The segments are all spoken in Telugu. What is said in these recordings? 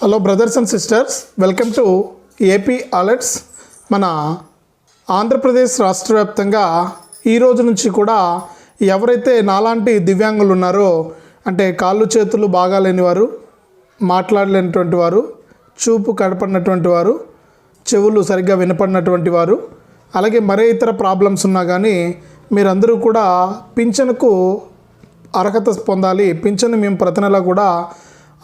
Hello brothers and sisters welcome to AP alerts మన ఆంధ్రప్రదేశ్ రాష్ట్ర వ్యాప్తంగా ఈ రోజు నుంచి కూడా ఎవరైతే నాలాంటి దివ్యాంగులు ఉన్నారో అంటే కాళ్ళు చేతులు బాగాలేని వారు మాట్లాడలేనటువంటి వారు చూపు కడపడినటువంటి వారు చెవులు సరిగ్గా వినపడినటువంటి వారు అలాగే మరే ఇతర ప్రాబ్లమ్స్ ఉన్నా కానీ మీరందరూ కూడా పింఛన్కు అర్హత పొందాలి. పింఛను మేము ప్రతి నెల కూడా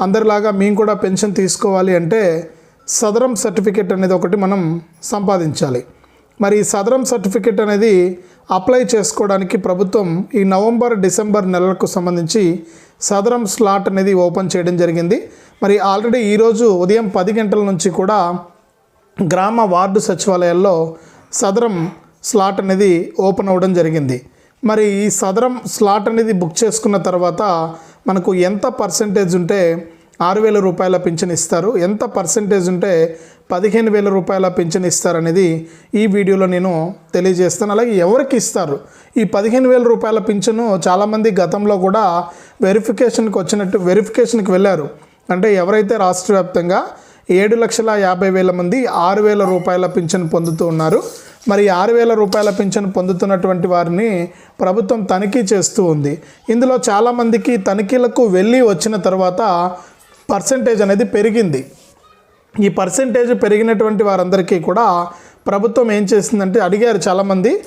అందరిలాగా మేము కూడా పెన్షన్ తీసుకోవాలి అంటే సదరం సర్టిఫికేట్ అనేది ఒకటి మనం సంపాదించాలి. మరి ఈ సదరం సర్టిఫికేట్ అనేది అప్లై చేసుకోవడానికి ప్రభుత్వం ఈ నవంబర్ డిసెంబర్ నెలలకు సంబంధించి సదరం స్లాట్ అనేది ఓపెన్ చేయడం జరిగింది. మరి ఆల్రెడీ ఈరోజు ఉదయం పది గంటల నుంచి కూడా గ్రామ వార్డు సచివాలయాల్లో సదరం స్లాట్ అనేది ఓపెన్ అవ్వడం జరిగింది. మరి ఈ సదరం స్లాట్ అనేది బుక్ చేసుకున్న తర్వాత మనకు ఎంత పర్సంటేజ్ ఉంటే ఆరు వేల రూపాయల పింఛన్ ఇస్తారు. ఎంత పర్సంటేజ్ ఉంటే పదిహేను వేల రూపాయల పింఛన్ ఇస్తారు అనేది ఈ వీడియోలో నేను తెలియజేస్తాను. అలాగే ఎవరికి ఇస్తారు? ఈ పదిహేను వేల రూపాయల పింఛను చాలామంది గతంలో కూడా వెరిఫికేషన్కి వచ్చినట్టు వెరిఫికేషన్కి వెళ్ళారు. అంటే ఎవరైతే రాష్ట్ర వ్యాప్తంగా ఏడు లక్షల యాభై వేల మంది ఆరు వేల రూపాయల పింఛన్ పొందుతూ ఉన్నారు మరి ఆరు వేల రూపాయల పింఛన్ పొందుతున్నటువంటి వారిని ప్రభుత్వం తనిఖీ చేస్తూ ఉంది. ఇందులో చాలామందికి తనిఖీలకు వెళ్ళి వచ్చిన తర్వాత పర్సంటేజ్ అనేది పెరిగింది. ఈ పర్సంటేజ్ పెరిగినటువంటి వారందరికీ కూడా ప్రభుత్వం ఏం చేసిందంటే అడిగారు చాలామంది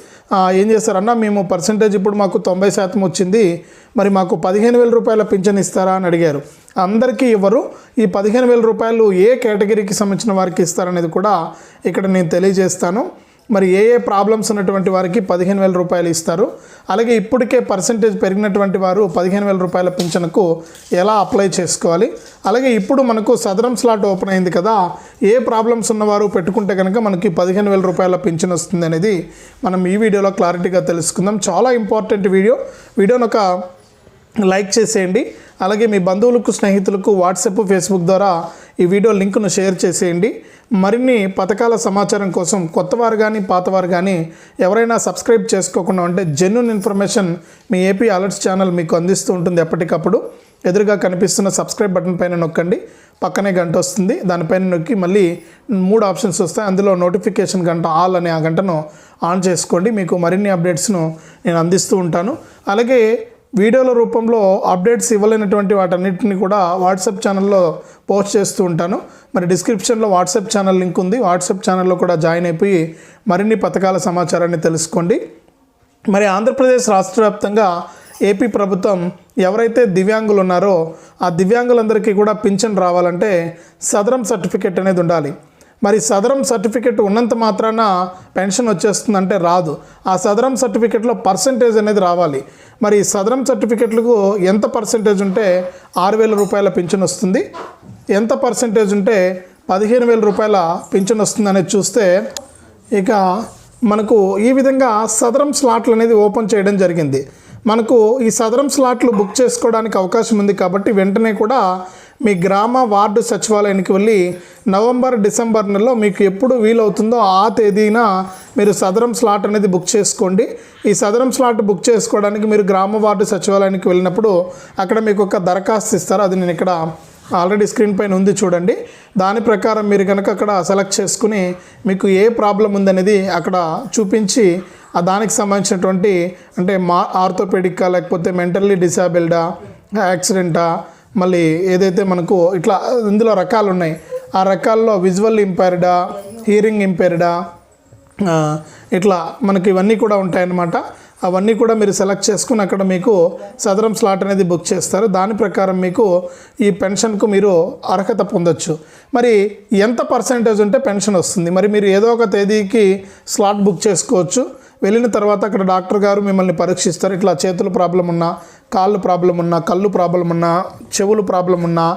ఏం చేస్తారన్నా మేము పర్సంటేజ్ ఇప్పుడు మాకు తొంభై శాతం వచ్చింది. మరి మాకు పదిహేను వేల రూపాయల పింఛన్ ఇస్తారా? అని అడిగారు. అందరికీ ఇవ్వరు. ఈ పదిహేను వేల రూపాయలు ఏ కేటగిరీకి సంబంధించిన వారికి ఇస్తారనేది కూడా ఇక్కడ నేను తెలియజేస్తాను. మరి ఏ ఏ ప్రాబ్లమ్స్ ఉన్నటువంటి వారికి పదిహేను వేల రూపాయలు ఇస్తారు. అలాగే ఇప్పటికే పర్సంటేజ్ పెరిగినటువంటి వారు పదిహేను వేల రూపాయల పింఛన్కు ఎలా అప్లై చేసుకోవాలి? అలాగే ఇప్పుడు మనకు సదరం స్లాట్ ఓపెన్ అయింది కదా ఏ ప్రాబ్లమ్స్ ఉన్నవారు పెట్టుకుంటే కనుక మనకి పదిహేను వేల రూపాయల పింఛన్ వస్తుంది అనేది మనం ఈ వీడియోలో క్లారిటీగా తెలుసుకుందాం. చాలా ఇంపార్టెంట్ వీడియో వీడియోను ఒక లైక్ చేసేయండి. అలాగే మీ బంధువులకు స్నేహితులకు వాట్సాప్ ఫేస్బుక్ ద్వారా ఈ వీడియో లింక్ను షేర్ చేసేయండి. మరిన్ని పథకాల సమాచారం కోసం కొత్తవారు కానీ పాతవారు కానీ ఎవరైనా సబ్స్క్రైబ్ చేసుకోకుండా ఉంటే జెన్యున్ ఇన్ఫర్మేషన్ మీ ఏపీ అలర్ట్స్ ఛానల్ మీకు అందిస్తూ ఉంటుంది ఎప్పటికప్పుడు. ఎదురుగా కనిపిస్తున్న సబ్స్క్రైబ్ బటన్ పైన నొక్కండి. పక్కనే గంట వస్తుంది. దానిపైన నొక్కి మళ్ళీ మూడు ఆప్షన్స్ వస్తాయి. అందులో నోటిఫికేషన్ గంట ఆల్ అనే ఆ గంటను ఆన్ చేసుకోండి. మీకు మరిన్ని అప్డేట్స్ను నేను అందిస్తూ ఉంటాను. అలాగే వీడియోల రూపంలో అప్డేట్స్ ఇవ్వలేనటువంటి వాటన్నిటిని కూడా వాట్సాప్ ఛానల్లో పోస్ట్ చేస్తూ ఉంటాను. మరి డిస్క్రిప్షన్లో వాట్సాప్ ఛానల్ లింక్ ఉంది. వాట్సాప్ ఛానల్లో కూడా జాయిన్ అయిపోయి మరిన్ని పథకాల సమాచారాన్ని తెలుసుకోండి. మరి ఆంధ్రప్రదేశ్ రాష్ట్ర వ్యాప్తంగా ఏపీ ప్రభుత్వం ఎవరైతే దివ్యాంగులు ఉన్నారో ఆ దివ్యాంగులందరికీ కూడా పింఛన్ రావాలంటే సదరం సర్టిఫికేట్ అనేది ఉండాలి. మరి సదరం సర్టిఫికేట్ ఉన్నంత మాత్రాన పెన్షన్ వచ్చేస్తుందంటే రాదు. ఆ సదరం సర్టిఫికేట్లో పర్సంటేజ్ అనేది రావాలి. మరి సదరం సర్టిఫికేట్లకు ఎంత పర్సంటేజ్ ఉంటే ఆరు వేల రూపాయల పింఛన్ వస్తుంది. ఎంత పర్సంటేజ్ ఉంటే పదిహేను వేల రూపాయల పింఛన్ వస్తుంది అనేది చూస్తే ఇక మనకు ఈ విధంగా సదరం స్లాట్లు అనేది ఓపెన్ చేయడం జరిగింది. మనకు ఈ సదరం స్లాట్లు బుక్ చేసుకోవడానికి అవకాశం ఉంది కాబట్టి వెంటనే కూడా మీ గ్రామ వార్డు సచివాలయానికి వెళ్ళి నవంబర్ డిసెంబర్ నెలలో మీకు ఎప్పుడు వీలవుతుందో ఆ తేదీన మీరు సదరం స్లాట్ అనేది బుక్ చేసుకోండి. ఈ సదరం స్లాట్ బుక్ చేసుకోవడానికి మీరు గ్రామ వార్డు సచివాలయానికి వెళ్ళినప్పుడు అక్కడ మీకు ఒక దరఖాస్తు ఇస్తారు. అది నేను ఇక్కడ ఆల్రెడీ స్క్రీన్ పైన ఉంది చూడండి. దాని ప్రకారం మీరు కనుక అక్కడ సెలెక్ట్ చేసుకుని మీకు ఏ ప్రాబ్లం ఉందనేది అక్కడ చూపించి ఆ దానికి సంబంధించినటువంటి అంటే మా ఆర్థోపెడిక్కా లేకపోతే మెంటల్లీ డిసాబిల్డా యాక్సిడెంటా మళ్ళీ ఏదైతే మనకు ఇట్లా ఇందులో రకాలు ఉన్నాయి ఆ రకాల్లో విజువల్ ఇంపైర్డా హియరింగ్ ఇంపైర్డా ఇట్లా మనకి ఇవన్నీ కూడా ఉంటాయన్నమాట. అవన్నీ కూడా మీరు సెలెక్ట్ చేసుకుని అక్కడ మీకు సదరం స్లాట్ అనేది బుక్ చేస్తారు. దాని ప్రకారం మీకు ఈ పెన్షన్కు మీరు అర్హత పొందొచ్చు. మరి ఎంత పర్సంటేజ్ ఉంటే పెన్షన్ వస్తుంది? మరి మీరు ఏదో ఒక తేదీకి స్లాట్ బుక్ చేసుకోవచ్చు. వెళ్ళిన తర్వాత అక్కడ డాక్టర్ గారు మిమ్మల్ని పరీక్షిస్తారు. ఇట్లా చేతులు ప్రాబ్లం ఉన్నా కాళ్ళు ప్రాబ్లం ఉన్నా కళ్ళు ప్రాబ్లం ఉన్నా చెవులు ప్రాబ్లం ఉన్నా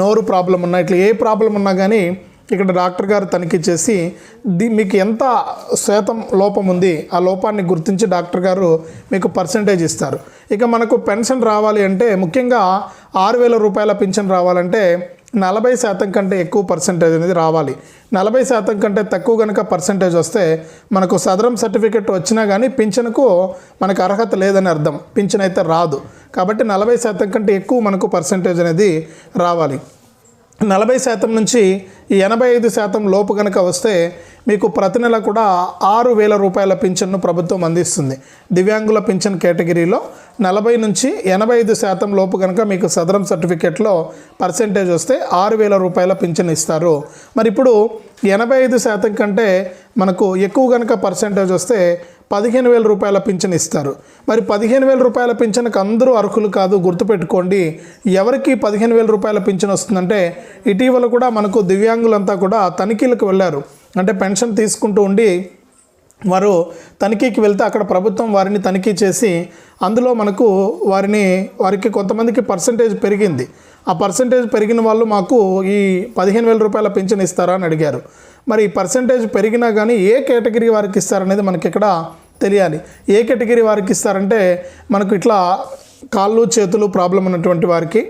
నోరు ప్రాబ్లం ఉన్నా ఇట్లా ఏ ప్రాబ్లం ఉన్నా కానీ ఇక్కడ డాక్టర్ గారు తనిఖీ చేసి ది మీకు ఎంత శాతం లోపం ఉంది? ఆ లోపాన్ని గుర్తించి డాక్టర్ గారు మీకు పర్సంటేజ్ ఇస్తారు. ఇక మనకు పెన్షన్ రావాలి అంటే ముఖ్యంగా ఆరు వేల రూపాయల పింఛన్ రావాలంటే నలభై శాతం కంటే ఎక్కువ పర్సంటేజ్ అనేది రావాలి. నలభై శాతం కంటే తక్కువ కనుక పర్సంటేజ్ వస్తే మనకు సదరం సర్టిఫికెట్ వచ్చినా కానీ పింఛన్కు మనకు అర్హత లేదని అర్థం. పింఛన్ అయితే రాదు. కాబట్టి నలభై శాతం కంటే ఎక్కువ మనకు పర్సంటేజ్ అనేది రావాలి. నలభై శాతం నుంచి ఎనభై ఐదు శాతం లోపు కనుక వస్తే మీకు ప్రతి నెల కూడా ఆరు వేల రూపాయల పింఛన్ను ప్రభుత్వం అందిస్తుంది. దివ్యాంగుల పింఛన్ కేటగిరీలో నలభై నుంచి ఎనభై ఐదు శాతం లోపు కనుక మీకు సదరం సర్టిఫికేట్లో పర్సెంటేజ్ వస్తే ఆరు వేల రూపాయల పింఛన్ ఇస్తారు. మరి ఇప్పుడు ఎనభై ఐదు శాతం కంటే మనకు ఎక్కువ కనుక పర్సెంటేజ్ వస్తే పదిహేను వేల రూపాయల పింఛన్ ఇస్తారు. మరి పదిహేను వేల రూపాయల పింఛన్కి అందరూ అర్హులు కాదు గుర్తుపెట్టుకోండి. ఎవరికి పదిహేను వేల రూపాయల పింఛన్ వస్తుందంటే ఇటీవల కూడా మనకు దివ్యాంగులంతా కూడా తనిఖీలకు వెళ్ళారు. అంటే పెన్షన్ తీసుకుంటూ ఉండి వారు తనిఖీకి వెళ్తే అక్కడ ప్రభుత్వం వారిని తనిఖీ చేసి అందులో మనకు వారిని వారికి కొంతమందికి పర్సంటేజ్ పెరిగింది. ఆ పర్సంటేజ్ పెరిగిన వాళ్ళు మాకు ఈ పదిహేను వేల రూపాయల పెన్షన్ ఇస్తారా అని అడిగారు. మరి ఈ పర్సంటేజ్ పెరిగినా కానీ ఏ కేటగిరీ వారికి ఇస్తారనేది మనకి ఇక్కడ తెలియాలి. ఏ కేటగిరీ వారికి ఇస్తారంటే మనకు ఇట్లా కాళ్ళు చేతులు ప్రాబ్లం ఉన్నటువంటి వారికి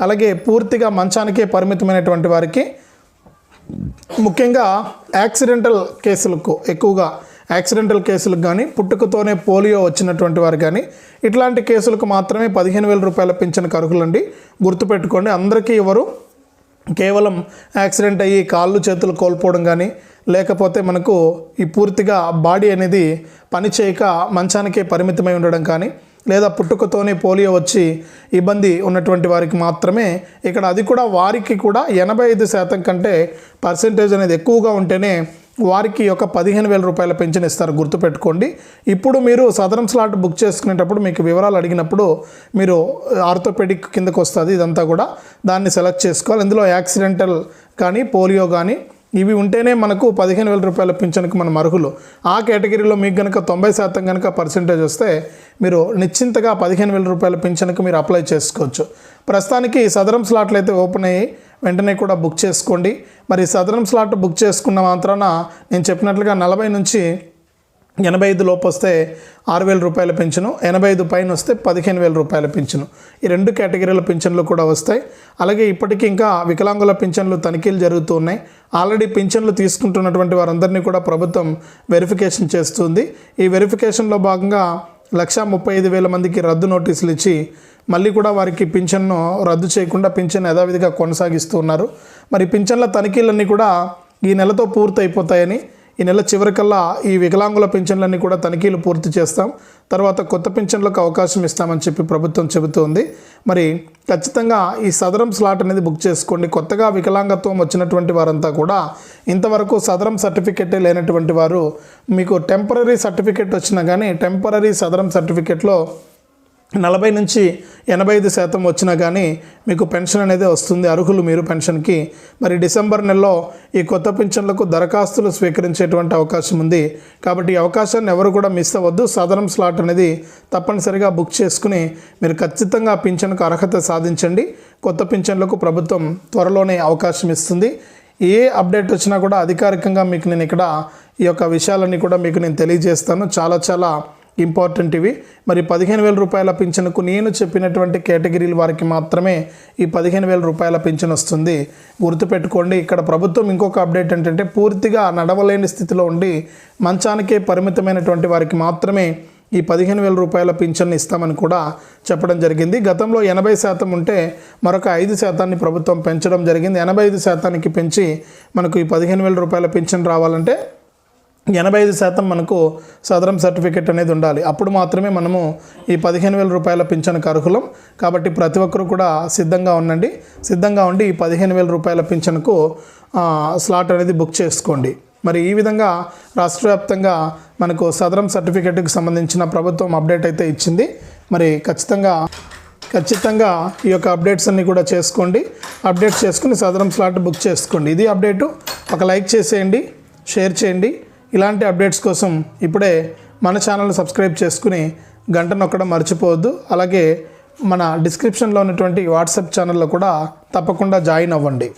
అలాగే పూర్తిగా మంచానికే పరిమితమైనటువంటి వారికి ముఖ్యంగా యాక్సిడెంటల్ కేసులకు ఎక్కువగా యాక్సిడెంటల్ కేసులకు కానీ పుట్టుకతోనే పోలియో వచ్చినటువంటి వారు కానీ ఇట్లాంటి కేసులకు మాత్రమే పదిహేను వేల రూపాయల పింఛన్ అర్హులండి. గుర్తుపెట్టుకోండి అందరికీ ఎవరు కేవలం యాక్సిడెంట్ అయ్యి కాళ్ళు చేతులు కోల్పోవడం కానీ లేకపోతే మనకు ఈ పూర్తిగా బాడీ అనేది పని చేయక మంచానికే పరిమితమై ఉండడం కానీ లేదా పుట్టుకతోనే పోలియో వచ్చి ఇబ్బంది ఉన్నటువంటి వారికి మాత్రమే ఇక్కడ అది కూడా వారికి కూడా ఎనభై ఐదు శాతం కంటే పర్సెంటేజ్ అనేది ఎక్కువగా ఉంటేనే వారికి ఒక పదిహేను వేల రూపాయల పెన్షన్ ఇస్తారు. గుర్తుపెట్టుకోండి. ఇప్పుడు మీరు సదరం స్లాట్ బుక్ చేసుకునేటప్పుడు మీకు వివరాలు అడిగినప్పుడు మీరు ఆర్థోపెడిక్ కిందకు వస్తుంది. ఇదంతా కూడా దాన్ని సెలెక్ట్ చేసుకోవాలి. ఇందులో యాక్సిడెంటల్ కానీ పోలియో కానీ ఇవి ఉంటేనే మనకు పదిహేను వేల రూపాయల పింఛన్కి మనం అర్హులు. ఆ కేటగిరీలో మీకు కనుక తొంభై శాతం కనుక పర్సెంటేజ్ వస్తే మీరు నిశ్చింతగా పదిహేను వేల రూపాయల పింఛన్కి మీరు అప్లై చేసుకోవచ్చు. ప్రస్తుతానికి సదరం స్లాట్లు అయితే ఓపెన్ అయ్యి వెంటనే కూడా బుక్ చేసుకోండి. మరి సదరం స్లాట్ బుక్ చేసుకున్న మాత్రాన నేను చెప్పినట్లుగా నలభై నుంచి ఎనభై ఐదు లోపు వస్తే ఆరు వేల రూపాయల పింఛను ఎనభై ఐదు పైన వస్తే పదిహేను వేల రూపాయల పింఛను. ఈ రెండు కేటగిరీల పింఛన్లు కూడా వస్తాయి. అలాగే ఇప్పటికీ ఇంకా వికలాంగుల పింఛన్లు తనిఖీలు జరుగుతూ ఉన్నాయి. ఆల్రెడీ పింఛన్లు తీసుకుంటున్నటువంటి వారందరినీ కూడా ప్రభుత్వం వెరిఫికేషన్ చేస్తుంది. ఈ వెరిఫికేషన్లో భాగంగా లక్షా ముప్పై ఐదు వేల మందికి రద్దు నోటీసులు ఇచ్చి మళ్ళీ కూడా వారికి పింఛన్ను రద్దు చేయకుండా పింఛన్ యథావిధిగా కొనసాగిస్తూ ఉన్నారు. మరి పింఛన్ల తనిఖీలన్నీ కూడా ఈ నెలతో పూర్తయిపోతాయని ఈ నెల చివరికల్లా ఈ వికలాంగుల పింఛన్లన్నీ కూడా తనిఖీలు పూర్తి చేస్తాం. తర్వాత కొత్త పింఛన్లకు అవకాశం ఇస్తామని చెప్పి ప్రభుత్వం చెబుతోంది. మరి ఖచ్చితంగా ఈ సదరం స్లాట్ అనేది బుక్ చేసుకోండి. కొత్తగా వికలాంగత్వం వచ్చినటువంటి వారంతా కూడా ఇంతవరకు సదరం సర్టిఫికెటే లేనటువంటి వారు మీకు టెంపరీ సర్టిఫికెట్ వచ్చినా కానీ టెంపరీ సదరం సర్టిఫికెట్లో నలభై నుంచి ఎనభై ఐదు శాతం వచ్చినా కానీ మీకు పెన్షన్ అనేది వస్తుంది. అర్హులు మీరు పెన్షన్కి. మరి డిసెంబర్ నెలలో ఈ కొత్త పెన్షన్లకు దరఖాస్తులు స్వీకరించేటువంటి అవకాశం ఉంది. కాబట్టి ఈ అవకాశాన్ని ఎవరు కూడా మిస్ అవ్వద్దు. సదరం స్లాట్ అనేది తప్పనిసరిగా బుక్ చేసుకుని మీరు ఖచ్చితంగా పింఛన్కు అర్హత సాధించండి. కొత్త పింఛన్లకు ప్రభుత్వం త్వరలోనే అవకాశం ఇస్తుంది. ఏ అప్డేట్ వచ్చినా కూడా అధికారికంగా మీకు నేను ఇక్కడ ఈ యొక్క విషయాలన్నీ కూడా మీకు నేను తెలియజేస్తాను. చాలా చాలా ఇంపార్టెంట్ ఇవి. మరి పదిహేను వేల రూపాయల పింఛన్కు నేను చెప్పినటువంటి కేటగిరీల వారికి మాత్రమే ఈ పదిహేను వేల రూపాయల పింఛన్ వస్తుంది. గుర్తుపెట్టుకోండి ఇక్కడ ప్రభుత్వం ఇంకొక అప్డేట్ ఏంటంటే పూర్తిగా నడవలేని స్థితిలో ఉండి మంచానికే పరిమితమైనటువంటి వారికి మాత్రమే ఈ పదిహేను వేల రూపాయల పింఛన్ ఇస్తామని కూడా చెప్పడం జరిగింది. గతంలో ఎనభై శాతం ఉంటే మరొక ఐదు శాతాన్ని ప్రభుత్వం పెంచడం జరిగింది. ఎనభై ఐదు శాతానికి పెంచి మనకు ఈ పదిహేను వేల రూపాయల పింఛన్ రావాలంటే ఎనభై ఐదు శాతం మనకు సదరం సర్టిఫికెట్ అనేది ఉండాలి. అప్పుడు మాత్రమే మనము ఈ పదిహేను వేల రూపాయల పింఛన్కు అర్హులం. కాబట్టి ప్రతి ఒక్కరు కూడా సిద్ధంగా ఉండండి. సిద్ధంగా ఉండి ఈ పదిహేను వేల రూపాయల పింఛన్కు స్లాట్ అనేది బుక్ చేసుకోండి. మరి ఈ విధంగా రాష్ట్ర వ్యాప్తంగా మనకు సదరం సర్టిఫికెట్కి సంబంధించిన ప్రభుత్వం అప్డేట్ అయితే ఇచ్చింది. మరి ఖచ్చితంగా ఖచ్చితంగా ఈ యొక్క అప్డేట్స్ అన్నీ కూడా చేసుకోండి. అప్డేట్ చేసుకుని సదరం స్లాట్ బుక్ చేసుకోండి. ఇది అప్డేటు. ఒక లైక్ చేసేయండి షేర్ చేయండి. ఇలాంటి అప్డేట్స్ కోసం ఇప్పుడే మన ఛానల్ సబ్స్క్రైబ్ చేసుకుని గంట నొక్కడం మర్చిపోవద్దు. అలాగే మన డిస్క్రిప్షన్లో ఉన్నటువంటి వాట్సాప్ ఛానల్లో కూడా తప్పకుండా జాయిన్ అవ్వండి.